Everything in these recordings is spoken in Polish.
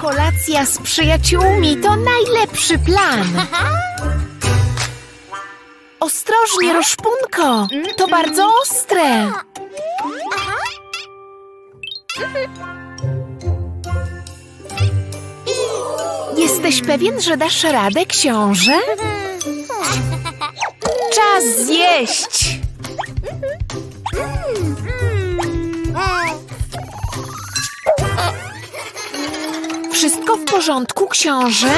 Kolacja z przyjaciółmi to najlepszy plan. Ostrożnie, Roszpunko! To bardzo ostre! Jesteś pewien, że dasz radę, książę? Czas zjeść! Wszystko w porządku, książę?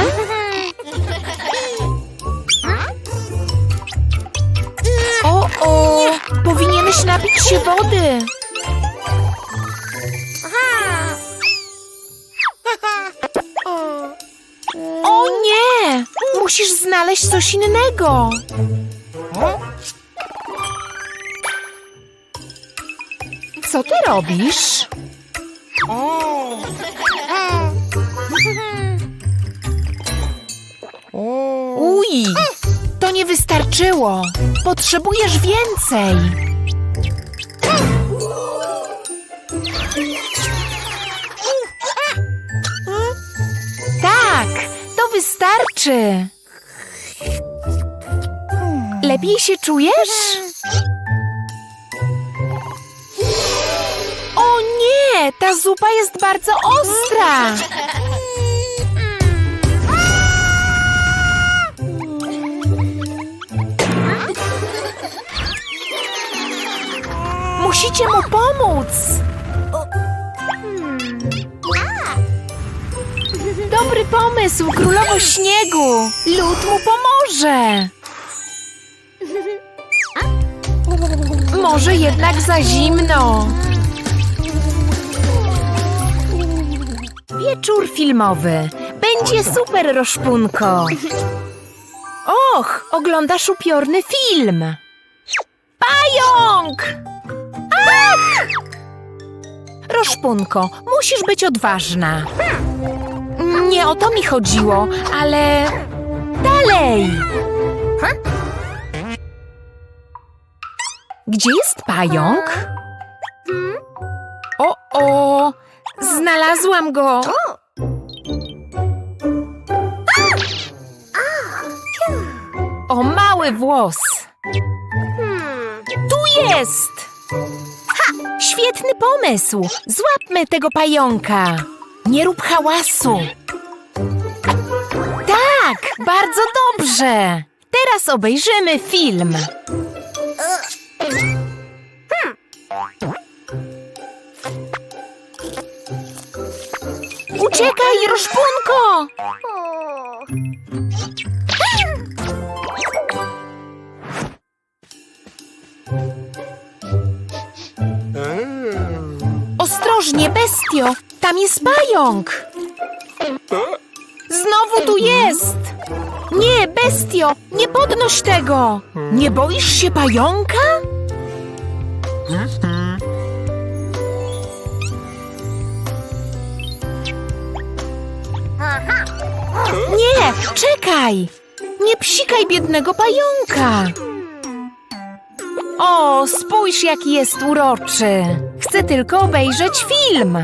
O, o! Powinieneś napić się wody! O nie! Musisz znaleźć coś innego! Co ty robisz? Nie wystarczyło! Potrzebujesz więcej! Tak! To wystarczy! Lepiej się czujesz? O nie! Ta zupa jest bardzo ostra! Musicie mu pomóc! Dobry pomysł, królowo śniegu! Lód mu pomoże! Może jednak za zimno. Wieczór filmowy. Będzie super, Roszpunko. Och, oglądasz upiorny film. Pająk! Roszpunko, musisz być odważna. Nie o to mi chodziło, ale... Dalej! Gdzie jest pająk? O, o! Znalazłam go! O, mały włos! Tu jest! Ha! Świetny pomysł! Złapmy tego pająka! Nie rób hałasu! Tak! Bardzo dobrze! Teraz obejrzymy film! Uciekaj, Roszpunko! Ostrożnie, bestio! Tam jest pająk! Znowu tu jest! Nie, bestio! Nie podnoś tego! Nie boisz się pająka? Nie, czekaj! Nie psikaj biednego pająka! O, spójrz jaki jest uroczy! Chcę tylko obejrzeć film!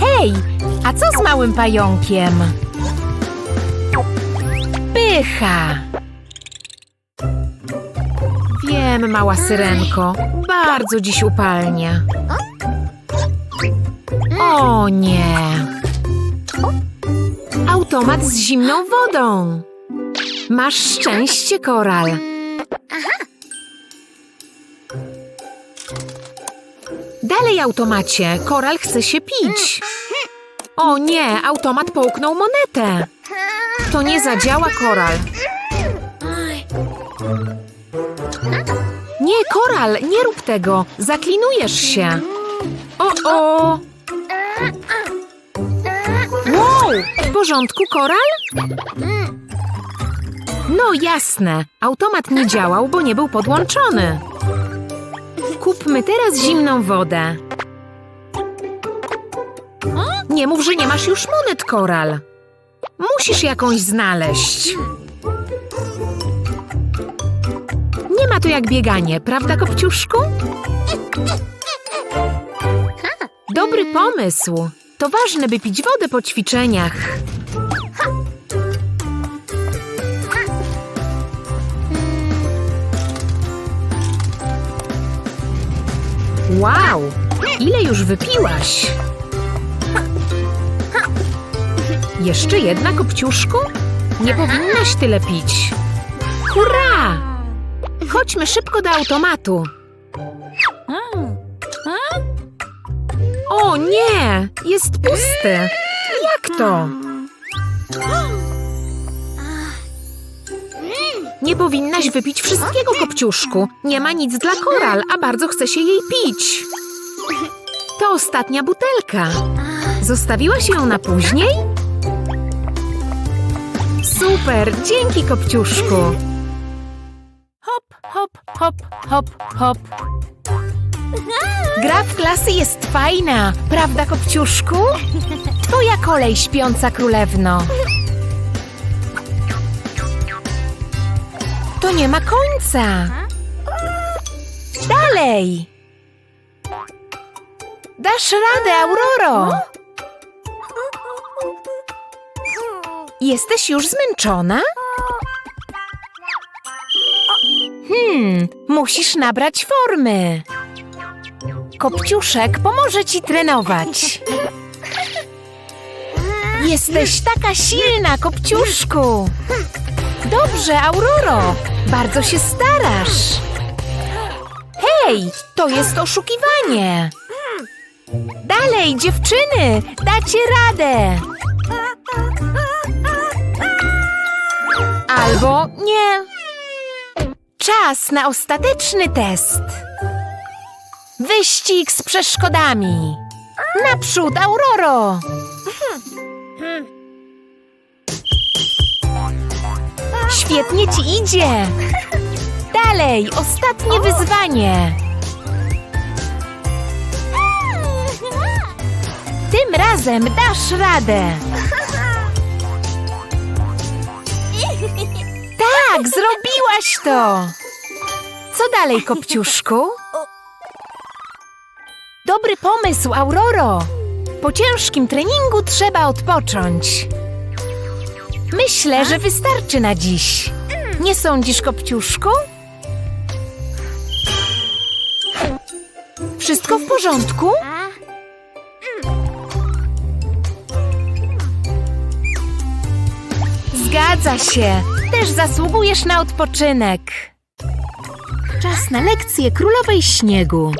Hej, a co z małym pająkiem? Pycha! Wiem, mała syrenko, bardzo dziś upalnie. O nie! Automat z zimną wodą. Masz szczęście, koral. Dalej, automacie, koral chce się pić. O nie, automat połknął monetę. To nie zadziała, koral. Koral, nie rób tego. Zaklinujesz się. O, o. Wow, w porządku, koral? No jasne, automat nie działał, bo nie był podłączony. Kupmy teraz zimną wodę. Nie mów, że nie masz już monet, koral. Musisz jakąś znaleźć. Jak bieganie, prawda, Kopciuszku? Dobry pomysł. To ważne, by pić wodę po ćwiczeniach. Wow! Ile już wypiłaś? Jeszcze jedna, Kopciuszku? Nie powinnaś tyle pić. Hurra! Chodźmy szybko do automatu. O nie! Jest pusty. Jak to? Nie powinnaś wypić wszystkiego, Kopciuszku. Nie ma nic dla koral, a bardzo chce się jej pić. To ostatnia butelka. Zostawiłaś ją na później? Super, dzięki, Kopciuszku. Hop, hop, hop. Gra w klasy jest fajna, prawda, Kopciuszku? Twoja kolej, śpiąca królewno. To nie ma końca. Dalej. Dasz radę, Auroro. Jesteś już zmęczona? Hmm, musisz nabrać formy. Kopciuszek pomoże ci trenować. Jesteś taka silna, Kopciuszku. Dobrze, Auroro. Bardzo się starasz. Hej, to jest oszukiwanie. Dalej, dziewczyny, dacie radę. Albo nie. Czas na ostateczny test. Wyścig z przeszkodami. Naprzód, Auroro! Świetnie ci idzie! Dalej, ostatnie wyzwanie. Tym razem dasz radę. Tak, zrobiłaś to! Co dalej, Kopciuszku? Dobry pomysł, Auroro! Po ciężkim treningu trzeba odpocząć. Myślę, że wystarczy na dziś. Nie sądzisz, Kopciuszku? Wszystko w porządku? Zgadza się. Też zasługujesz na odpoczynek. Czas na lekcję królowej śniegu.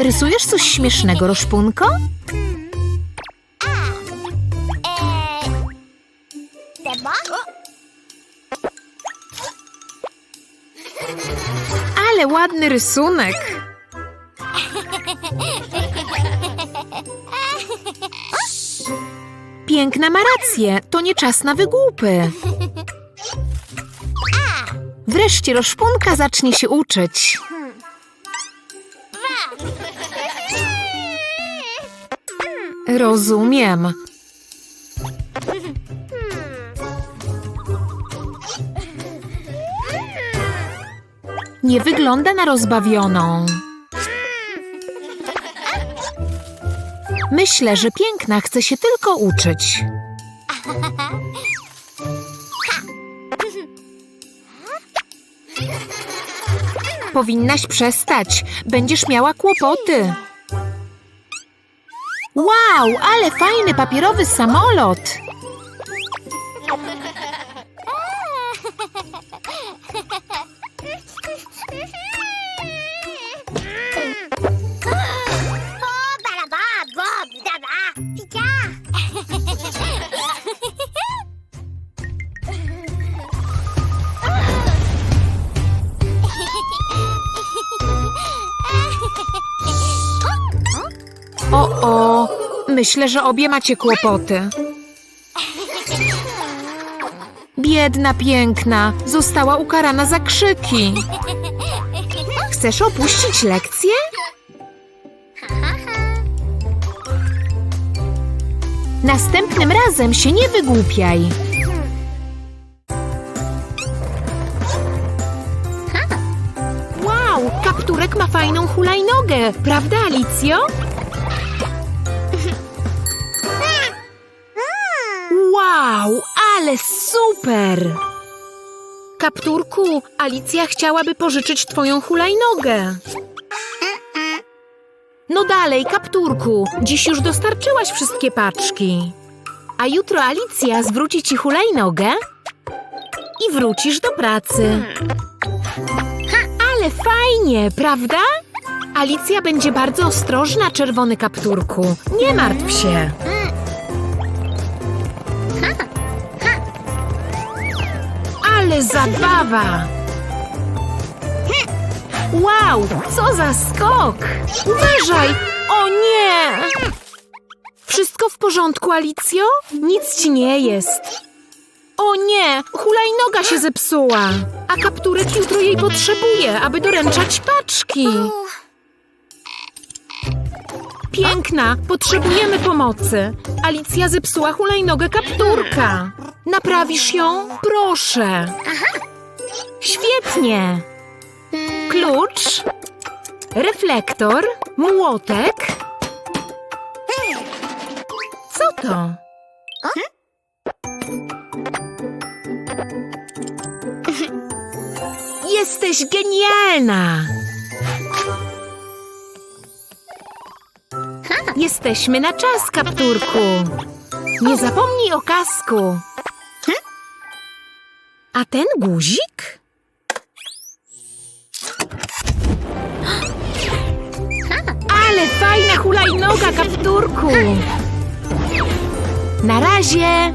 Rysujesz coś śmiesznego, Roszpunko? Ale ładny rysunek. Piękna ma rację, to nie czas na wygłupy. Wreszcie Roszpunka zacznie się uczyć. Rozumiem. Nie wygląda na rozbawioną. Myślę, że piękna chce się tylko uczyć. Powinnaś przestać. Będziesz miała kłopoty. Wow, ale fajny papierowy samolot. Myślę, że obie macie kłopoty. Biedna, piękna, została ukarana za krzyki. Chcesz opuścić lekcję? Następnym razem się nie wygłupiaj. Wow, kapturek ma fajną hulajnogę, prawda, Alicjo? Ale super! Kapturku, Alicja chciałaby pożyczyć twoją hulajnogę. No dalej, kapturku, dziś już dostarczyłaś wszystkie paczki. A jutro Alicja zwróci ci hulajnogę i wrócisz do pracy. Ale fajnie, prawda? Alicja będzie bardzo ostrożna, czerwony kapturku. Nie martw się. Ale zabawa! Wow, co za skok! Uważaj! O nie! Wszystko w porządku, Alicjo? Nic ci nie jest. O nie, hulajnoga się zepsuła, a kapturek jutro jej potrzebuje, aby doręczać paczki. Piękna, potrzebujemy pomocy. Alicja zepsuła hulajnogę kapturka. Naprawisz ją? Proszę. Świetnie. Klucz, reflektor, młotek. Co to? Jesteś genialna! Jesteśmy na czas, kapturku. Nie zapomnij o kasku. A ten guzik? Ale fajna hulajnoga, kapturku! Na razie!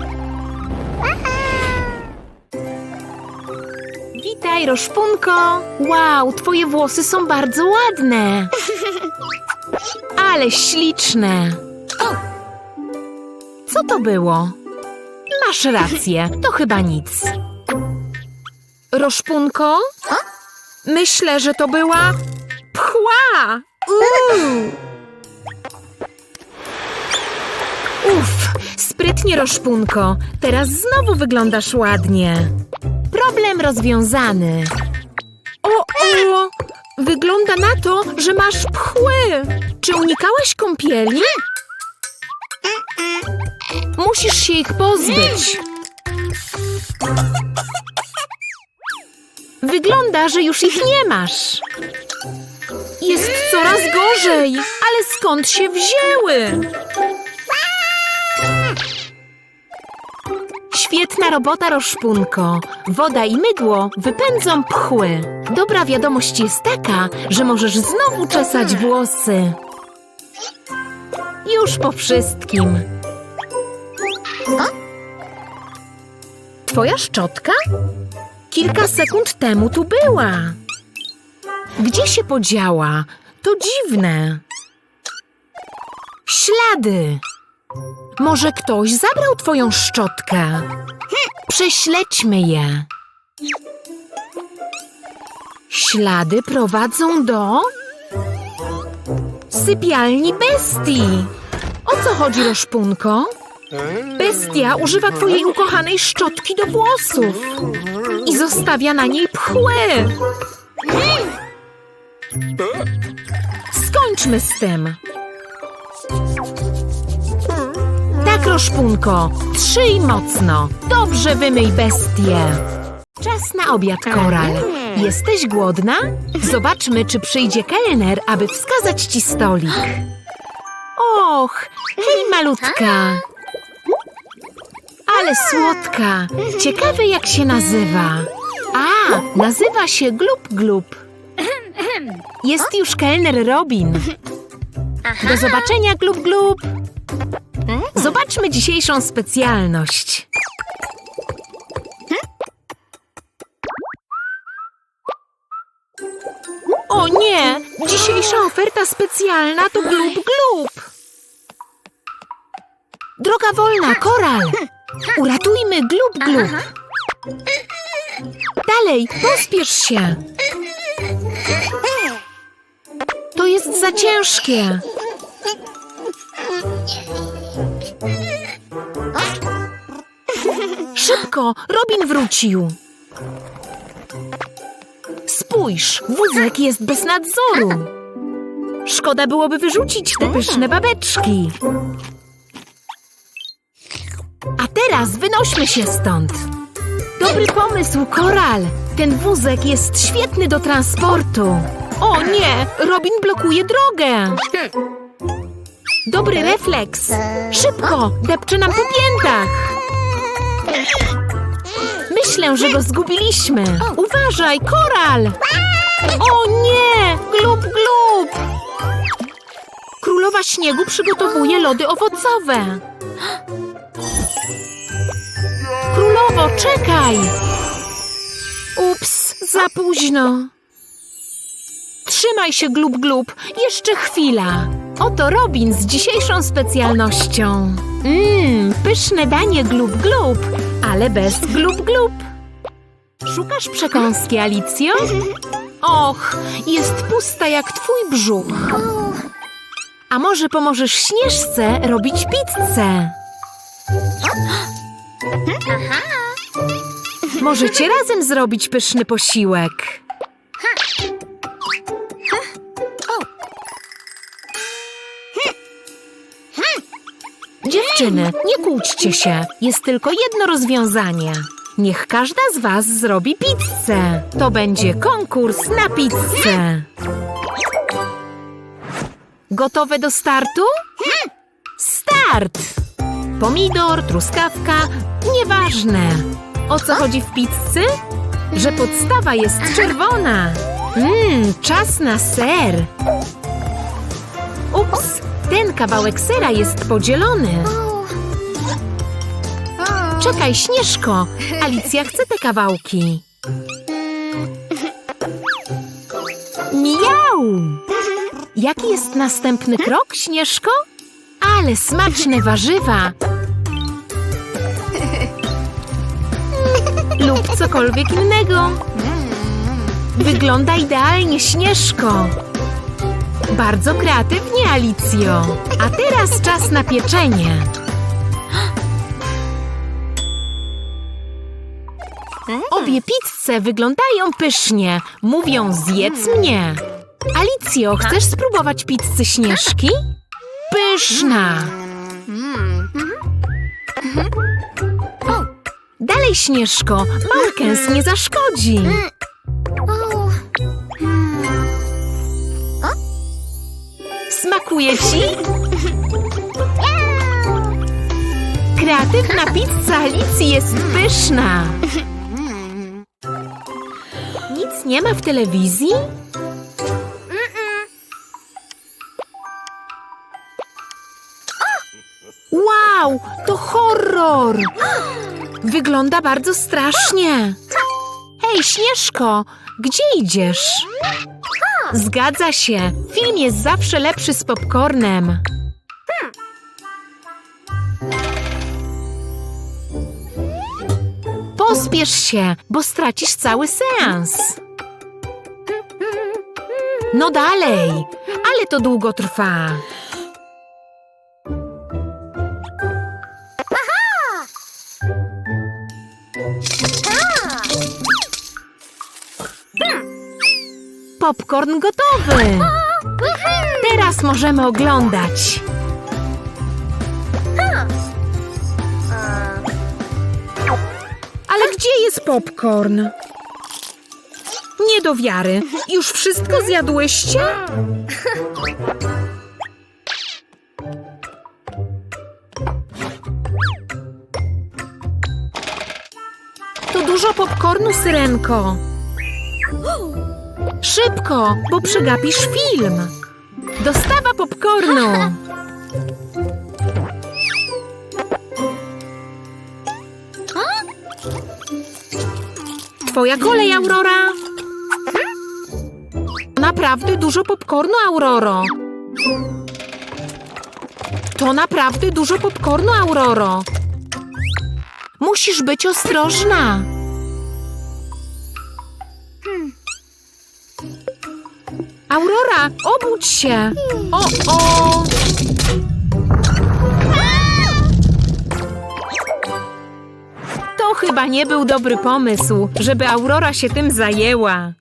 Witaj, Roszpunko! Wow, twoje włosy są bardzo ładne! Ale śliczne! Co to było? Masz rację, to chyba nic. Roszpunko? Myślę, że to była pchła! Uuu. Uff, sprytnie, Roszpunko. Teraz znowu wyglądasz ładnie. Problem rozwiązany. O, o! Wygląda na to, że masz pchły. Czy unikałaś kąpieli? Musisz się ich pozbyć. Wygląda, że już ich nie masz. Jest coraz gorzej, ale skąd się wzięły? Świetna robota, Roszpunko. Woda i mydło wypędzą pchły. Dobra wiadomość jest taka, że możesz znowu czesać włosy. Już po wszystkim. Twoja szczotka? Kilka sekund temu tu była. Gdzie się podziała? To dziwne. Ślady. Może ktoś zabrał twoją szczotkę? Prześledźmy je. Ślady prowadzą do sypialni bestii. O co chodzi, Roszpunko? Bestia używa twojej ukochanej szczotki do włosów i zostawia na niej pchły. Skończmy z tym. Tak, Roszpunko, trzyj mocno. Dobrze wymyj bestię. Czas na obiad, Koral. Jesteś głodna? Zobaczmy, czy przyjdzie kelner, aby wskazać ci stolik. Och, hej, malutka. Ale słodka. Ciekawe, jak się nazywa. A, nazywa się Glub Glub. Jest już kelner Robin. Do zobaczenia, Glub Glub. Zobaczmy dzisiejszą specjalność. O nie! Dzisiejsza oferta specjalna to glub glub! Droga wolna, koral! Uratujmy glub glub! Dalej, pospiesz się! To jest za ciężkie! Szybko, Robin wrócił. Spójrz, wózek jest bez nadzoru. Szkoda byłoby wyrzucić te pyszne babeczki. A teraz wynośmy się stąd. Dobry pomysł, Koral. Ten wózek jest świetny do transportu. O nie, Robin blokuje drogę. Dobry refleks. Szybko, depcze nam po piętach. Myślę, że go zgubiliśmy. Uważaj, Koral! O nie! Glub, glub! Królowa Śniegu przygotowuje lody owocowe. Królowo, czekaj! Ups, za późno. Trzymaj się, glub, glub. Jeszcze chwila. Oto Robin z dzisiejszą specjalnością. Mmm, pyszne danie glub, glub, ale bez glub, glub. Szukasz przekąski, Alicjo? Och, jest pusta jak twój brzuch. A może pomożesz Śnieżce robić pizzę? Możecie razem zrobić pyszny posiłek. Dziewczyny, nie kłóćcie się. Jest tylko jedno rozwiązanie. Niech każda z was zrobi pizzę. To będzie konkurs na pizzę. Gotowe do startu? Start! Pomidor, truskawka, nieważne. O co chodzi w pizzy? Że podstawa jest czerwona. Mmm, czas na ser. Ups, ten kawałek sera jest podzielony. Czekaj, Śnieżko. Alicja chce te kawałki. Miau! Jaki jest następny krok, Śnieżko? Ale smaczne warzywa. Lub cokolwiek innego. Wygląda idealnie, Śnieżko. Bardzo kreatywnie, Alicjo. A teraz czas na pieczenie. Obie pizze wyglądają pysznie. Mówią zjedz mnie. Alicjo, chcesz spróbować pizzy Śnieżki? Pyszna! Dalej, Śnieżko, kęs nie zaszkodzi. Smakuje ci? Kreatywna pizza Alicji jest pyszna. Nic nie ma w telewizji? Wow, to horror! Wygląda bardzo strasznie. Hej, Śnieżko, gdzie idziesz? Zgadza się, film jest zawsze lepszy z popcornem. Pospiesz się, bo stracisz cały seans. No dalej, ale to długo trwa. Popcorn gotowy. Teraz możemy oglądać. Ale gdzie jest popcorn? Nie do wiary. Już wszystko zjadłyście? To dużo popcornu, Syrenko. Szybko, bo przegapisz film. Dostawa popcornu. Twoja kolej, Aurora. Naprawdę dużo popcornu, Auroro. To naprawdę dużo popcornu, Auroro. Musisz być ostrożna. obudź się! O, o! To chyba nie był dobry pomysł, żeby Aurora się tym zajęła.